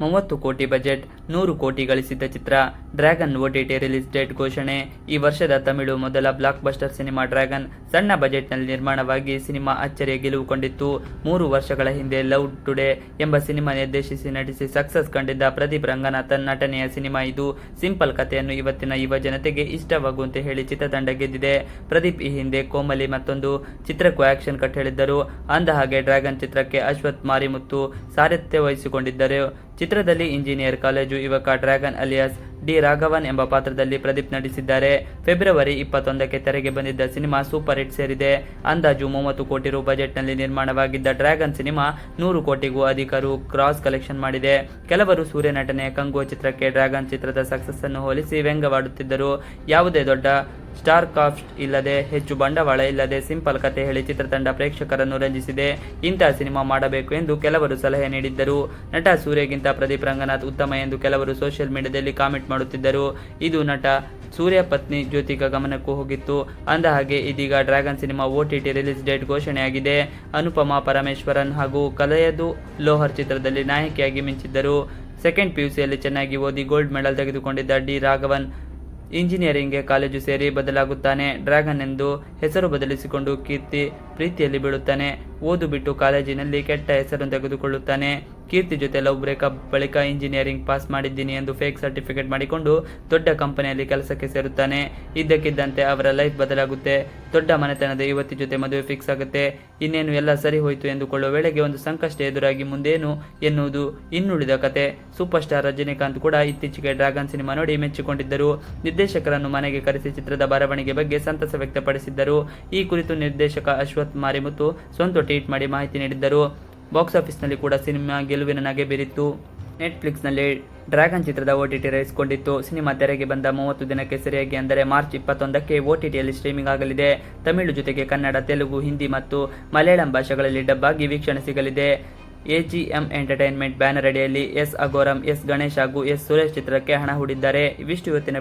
ಮೂವತ್ತು ಕೋಟಿ ಬಜೆಟ್, ನೂರು ಕೋಟಿ ಗಳಿಸಿದ್ದ ಚಿತ್ರ, ಡ್ರ್ಯಾಗನ್ ಓಟಿಟಿ ರಿಲೀಸ್ ಡೇಟ್ ಘೋಷಣೆ. ಈ ವರ್ಷದ ತಮಿಳು ಮೊದಲ ಬ್ಲಾಕ್ ಬಸ್ಟರ್ ಸಿನಿಮಾ ಡ್ರ್ಯಾಗನ್, ಸಣ್ಣ ಬಜೆಟ್ನಲ್ಲಿ ನಿರ್ಮಾಣವಾಗಿ ಸಿನಿಮಾ ಅಚ್ಚರಿಯ ಗೆಲುವು ಕಂಡಿತ್ತು. ಮೂರು ವರ್ಷಗಳ ಹಿಂದೆ ಲವ್ ಟುಡೇ ಎಂಬ ಸಿನಿಮಾ ನಿರ್ದೇಶಿಸಿ ನಟಿಸಿ ಸಕ್ಸಸ್ ಕಂಡಿದ್ದ ಪ್ರದೀಪ್ ರಂಗನಾಥನ್ ನಟನೆಯ ಸಿನಿಮಾ ಇದು. ಸಿಂಪಲ್ ಕಥೆಯನ್ನು ಇವತ್ತಿನ ಯುವ ಜನತೆಗೆ ಇಷ್ಟವಾಗುವಂತೆ ಹೇಳಿ ಚಿತ್ರತಂಡ ಗೆದ್ದಿದೆ. ಪ್ರದೀಪ್ ಈ ಹಿಂದೆ ಕೋಮಲಿ ಮತ್ತೊಂದು ಚಿತ್ರಕ್ಕೂ ಆಕ್ಷನ್ ಕಟ್ ಹೇಳಿದ್ದರು. ಅಂದ ಹಾಗೆ ಡ್ರ್ಯಾಗನ್ ಚಿತ್ರಕ್ಕೆ ಅಶ್ವಥ್ ಮಾರಿಮುತ್ತು ಸಾರಥ್ಯ ವಹಿಸಿಕೊಂಡಿದ್ದರು. ಚಿತ್ರದಲ್ಲಿ ಇಂಜಿನಿಯರ್ ಕಾಲೇಜು ಯುವಕ ಡ್ರ್ಯಾಗನ್ ಅಲಿಯಾಸ್ ಡಿ ರಾಘವನ್ ಎಂಬ ಪಾತ್ರದಲ್ಲಿ ಪ್ರದೀಪ್ ನಟಿಸಿದ್ದಾರೆ. ಫೆಬ್ರವರಿ ಇಪ್ಪತ್ತೊಂದಕ್ಕೆ ತೆರೆಗೆ ಬಂದಿದ್ದ ಸಿನಿಮಾ ಸೂಪರ್ ಹಿಟ್ ಸೇರಿದೆ. ಅಂದಾಜು ಮೂವತ್ತು ಕೋಟಿ ರು ಬಜೆಟ್ನಲ್ಲಿ ನಿರ್ಮಾಣವಾಗಿದ್ದ ಡ್ರ್ಯಾಗನ್ ಸಿನಿಮಾ ನೂರು ಕೋಟಿಗೂ ಅಧಿಕ ರು ಕ್ರಾಸ್ ಕಲೆಕ್ಷನ್ ಮಾಡಿದೆ. ಕೆಲವರು ಸೂರ್ಯ ನಟನೆಯ ಕಂಗೋ ಚಿತ್ರಕ್ಕೆ ಡ್ರ್ಯಾಗನ್ ಚಿತ್ರದ ಸಕ್ಸಸ್ ಅನ್ನು ಹೋಲಿಸಿ ವ್ಯಂಗ್ಯವಾಡುತ್ತಿದ್ದರು. ಯಾವುದೇ ದೊಡ್ಡ ಸ್ಟಾರ್ ಕಾಸ್ಟ್ ಇಲ್ಲದೆ ಹೆಚ್ಚು ಬಂಡವಾಳ ಇಲ್ಲದೆ ಸಿಂಪಲ್ ಕತೆ ಹೇಳಿ ಚಿತ್ರತಂಡ ಪ್ರೇಕ್ಷಕರನ್ನು ರಂಜಿಸಿದೆ. ಇಂತಹ ಸಿನಿಮಾ ಮಾಡಬೇಕು ಎಂದು ಕೆಲವರು ಸಲಹೆ ನೀಡಿದ್ದರು. ನಟ ಸೂರ್ಯಗಿಂತ ಪ್ರದೀಪ್ ರಂಗನಾಥ್ ಉತ್ತಮ ಎಂದು ಕೆಲವರು ಸೋಷಿಯಲ್ ಮೀಡಿಯಾದಲ್ಲಿ ಕಾಮೆಂಟ್ ಮಾಡುತ್ತಿದ್ದರು. ಇದು ನಟ ಸೂರ್ಯ ಪತ್ನಿ ಜ್ಯೋತಿಕಾ ಗಮನಕ್ಕೂ ಹೋಗಿತ್ತು. ಅಂದ ಹಾಗೆ ಇದೀಗ Dragon cinema OTT release date ಘೋಷಣೆಯಾಗಿದೆ. Anupama Parameswaran ಹಾಗೂ ಕಲೆಯದು ಲೋಹರ್ ಚಿತ್ರದಲ್ಲಿ ನಾಯಕಿಯಾಗಿ ಮಿಂಚಿದ್ದರು. ಸೆಕೆಂಡ್ ಪಿಯುಸಿಯಲ್ಲಿ ಚೆನ್ನಾಗಿ ಓದಿ ಗೋಲ್ಡ್ ಮೆಡಲ್ ತೆಗೆದುಕೊಂಡಿದ್ದ ಡಿ ರಾಘವನ್ ಇಂಜಿನಿಯರಿಂಗ್ಗೆ ಕಾಲೇಜು ಸೇರಿ ಬದಲಾಗುತ್ತಾನೆ. ಡ್ರ್ಯಾಗನ್ ಎಂದು ಹೆಸರು ಬದಲಿಸಿಕೊಂಡು ಕೀರ್ತಿ ಪ್ರೀತಿಯಲ್ಲಿ ಬೀಳುತ್ತಾನೆ. ಓದು ಬಿಟ್ಟು ಕಾಲೇಜಿನಲ್ಲಿ ಕೆಟ್ಟ ಹೆಸರನ್ನು ತೆಗೆದುಕೊಳ್ಳುತ್ತಾನೆ. ಕೀರ್ತಿ ಜೊತೆ ಲವ್ ಬ್ರೇಕಪ್ ಬಳಿಕ ಇಂಜಿನಿಯರಿಂಗ್ ಪಾಸ್ ಮಾಡಿದ್ದೀನಿ ಎಂದು ಫೇಕ್ ಸರ್ಟಿಫಿಕೇಟ್ ಮಾಡಿಕೊಂಡು ದೊಡ್ಡ ಕಂಪನಿಯಲ್ಲಿ ಕೆಲಸಕ್ಕೆ ಸೇರುತ್ತಾನೆ. ಇದ್ದಕ್ಕಿದ್ದಂತೆ ಅವರ ಲೈಫ್ ಬದಲಾಗುತ್ತೆ. ದೊಡ್ಡ ಮನೆತನದ ಯುವತಿ ಜೊತೆ ಮದುವೆ ಫಿಕ್ಸ್ ಆಗುತ್ತೆ. ಇನ್ನೇನು ಎಲ್ಲ ಸರಿ ಹೋಯಿತು ಎಂದುಕೊಳ್ಳುವ ವೇಳೆಗೆ ಒಂದು ಸಂಕಷ್ಟ ಎದುರಾಗಿ ಮುಂದೇನು ಎನ್ನುವುದು ಇನ್ನುಳಿದ ಕತೆ. ಸೂಪರ್ ಸ್ಟಾರ್ ರಜನಿಕಾಂತ್ ಕೂಡ ಇತ್ತೀಚೆಗೆ ಡ್ರಾಗನ್ ಸಿನಿಮಾ ನೋಡಿ ಮೆಚ್ಚಿಕೊಂಡಿದ್ದರು. ನಿರ್ದೇಶಕರನ್ನು ಮನೆಗೆ ಕರೆಸಿ ಚಿತ್ರದ ಬರವಣಿಗೆ ಬಗ್ಗೆ ಸಂತಸ ವ್ಯಕ್ತಪಡಿಸಿದ್ದರು. ಈ ಕುರಿತು ನಿರ್ದೇಶಕ ಅಶ್ವಥ್ ಮಾರಿಮುತ್ತು ಸ್ವಂತ ಟ್ವೀಟ್ ಮಾಡಿ ಮಾಹಿತಿ ನೀಡಿದ್ದರು. ಬಾಕ್ಸ್ ಆಫೀಸ್ನಲ್ಲಿ ಕೂಡ ಸಿನಿಮಾ ಗೆಲುವಿನ ನಗೆ ಬೀರಿತ್ತು. ನೆಟ್ಫ್ಲಿಕ್ಸ್ನಲ್ಲಿ ಡ್ರ್ಯಾಗನ್ ಚಿತ್ರದ ಒ ಟಿ ಟಿ ರೈಸ್ಕೊಂಡಿತ್ತು. ಸಿನಿಮಾ ತೆರೆಗೆ ಬಂದ ಮೂವತ್ತು ದಿನಕ್ಕೆ ಸರಿಯಾಗಿ ಅಂದರೆ ಮಾರ್ಚ್ ಇಪ್ಪತ್ತೊಂದಕ್ಕೆ ಒ ಟಿ ಟಿಯಲ್ಲಿ ಸ್ಟ್ರೀಮಿಂಗ್ ಆಗಲಿದೆ. ತಮಿಳು ಜೊತೆಗೆ ಕನ್ನಡ, ತೆಲುಗು, ಹಿಂದಿ ಮತ್ತು ಮಲಯಾಳಂ ಭಾಷೆಗಳಲ್ಲಿ ಡಬ್ಬಾಗಿ ವೀಕ್ಷಣೆ ಸಿಗಲಿದೆ. ಎಜಿಎಂ ಎಂಟರ್ಟೈನ್ಮೆಂಟ್ ಬ್ಯಾನರ್ ಅಡಿಯಲ್ಲಿ ಎಸ್ ಅಗೋರಂ ಎಸ್ ಗಣೇಶ್ ಹಾಗೂ ಎಸ್ ಸುರೇಶ್ ಚಿತ್ರಕ್ಕೆ ಹಣ ಹೂಡಿದ್ದಾರೆ. ಇವಿಷ್ಟು ಇವತ್ತಿನ